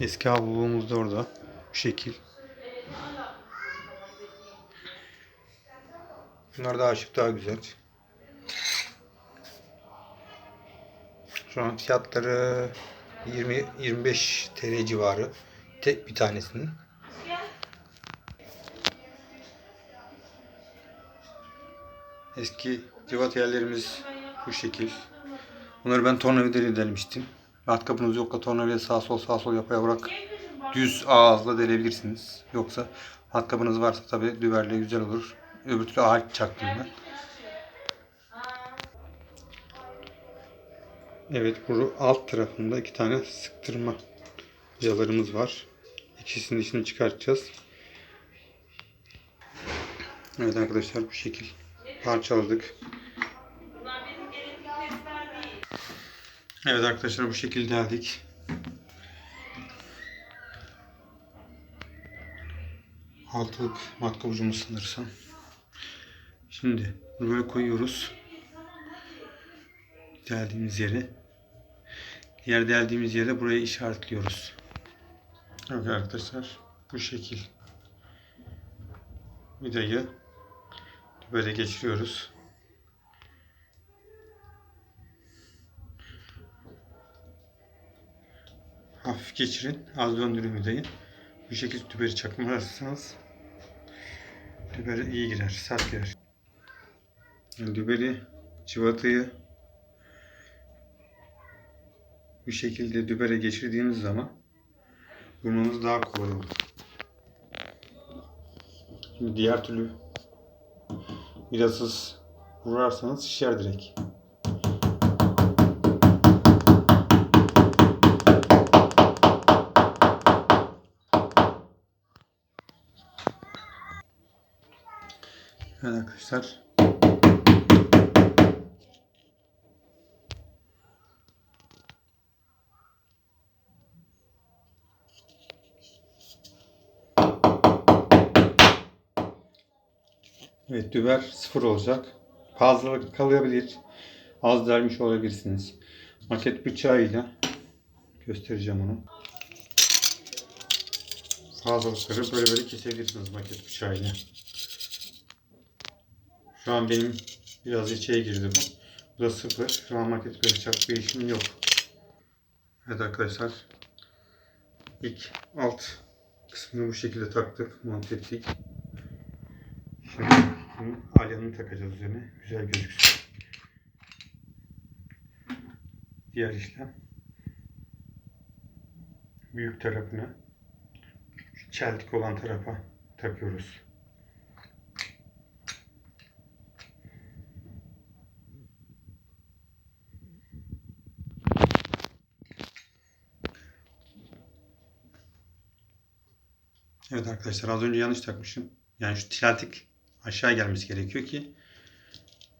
Eski havluluğumuz da orada. Bu şekil. Bunlar daha şık daha güzel. Şu an fiyatları 20-25 TL civarı. Tek bir tanesinin. Eski civat yerlerimiz bu şekil. Bunları ben tornavidayla delmiştim. Matkapınız yoksa tornavida sağ sol sağ sol yapaya bırak düz ağızla delebilirsiniz. Yoksa matkapınız varsa tabi düverle güzel olur. Öbür türlü ağaç çaktım ben. Evet bu alt tarafında iki tane sıktırma vidalarımız var. İkisinin içini çıkartacağız. Evet arkadaşlar bu şekil parçaladık. Evet arkadaşlar bu şekilde deldik. Altılık matkap ucumuz sanırsam. Şimdi bunu böyle koyuyoruz. Deldiğimiz yere. Diğer deldiğimiz yere buraya işaretliyoruz. Evet arkadaşlar bu şekil vidayı böyle geçiriyoruz. Hafif geçirin. Az döndürün vidayı. Bu şekilde tüberi çakmazsanız tüberi iyi girer, sert girer. Düberi, civatayı bu şekilde dübere geçirdiğiniz zaman vurmanız daha kolay olur. Şimdi diğer türlü vidasız vurarsanız şişer direkt. Evet arkadaşlar. Evet düber sıfır olacak. Fazlalık kalabilir. Az delmiş olabilirsiniz. Maket bıçağıyla göstereceğim onu. Fazlalıkları böyle böyle kesebilirsiniz maket bıçağıyla. Şu an benim biraz içeye girdi bu. Bu da sıfır. Şu an maket bıçak bir işim yok. Evet arkadaşlar. İlk alt kısmını bu şekilde taktık. Monte ettik. Şimdi bunun alyanını takacağız üzerine. Güzel gözüksün. Diğer işlem büyük tarafına çeltik olan tarafa takıyoruz. Evet arkadaşlar az önce yanlış takmışım. Yani şu çeltik aşağı gelmesi gerekiyor ki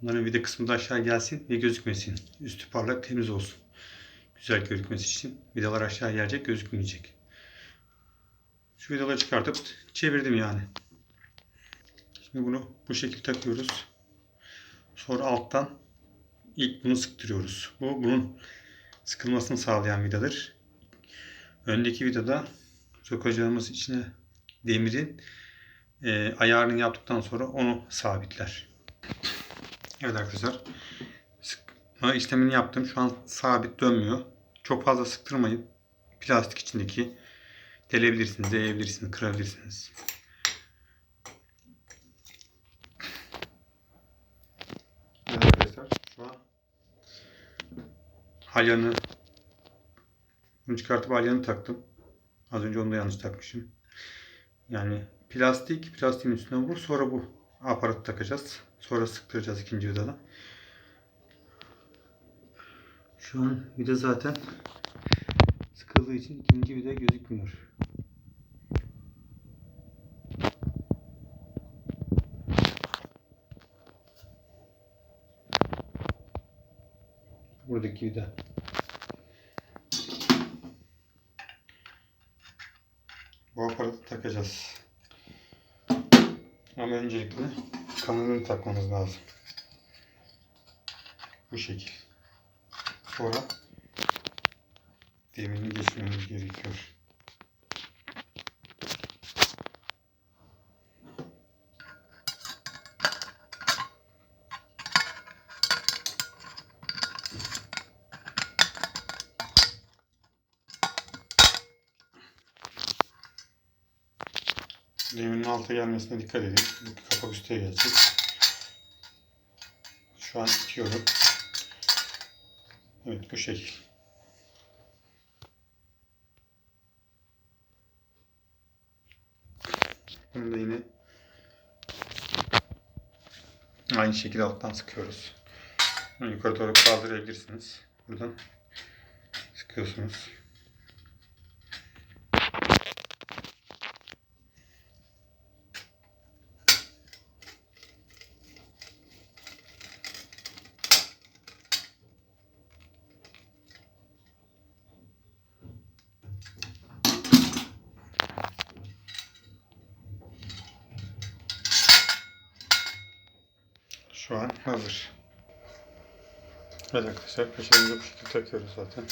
bunların vida kısmı da aşağı gelsin ve gözükmesin. Üstü parlak temiz olsun. Güzel gözükmesi için vidalar aşağı gelecek gözükmeyecek. Şu vidaları çıkartıp çevirdim yani. Şimdi bunu bu şekilde takıyoruz. Sonra alttan ilk bunu sıktırıyoruz. Bu bunun sıkılmasını sağlayan vidadır. Öndeki vidada sokacağımız içine demirin e, ayarını yaptıktan sonra onu sabitler. Evet arkadaşlar. Sıkma işlemini yaptım. Şu an sabit dönmüyor. Çok fazla sıktırmayın. Plastik içindeki delebilirsiniz, değebilirsiniz, kırabilirsiniz. Evet arkadaşlar şu an halyanı bunu çıkartıp halyanı taktım. Az önce onu da yanlış takmışım. Yani plastik, plastiğin üstüne vur. Sonra bu aparatı takacağız. Sonra sıktıracağız ikinci vidada. Şu an vida zaten sıkıldığı için ikinci vida gözükmüyor. Buradaki vida. Ama öncelikle kanalını takmamız lazım. Bu şekil. Sonra demirini geçmemiz gerekiyor. Demirin alta gelmesine dikkat edin. Kapak üstüne gelecek. Şu an itiyorum. Evet bu şekil. Bunu da yine aynı şekilde alttan sıkıyoruz. Yukarı doğru kaldırabilirsiniz. Buradan sıkıyorsunuz. Şu an hazır. Evet arkadaşlar peşlerimizi bu şekilde takıyoruz zaten.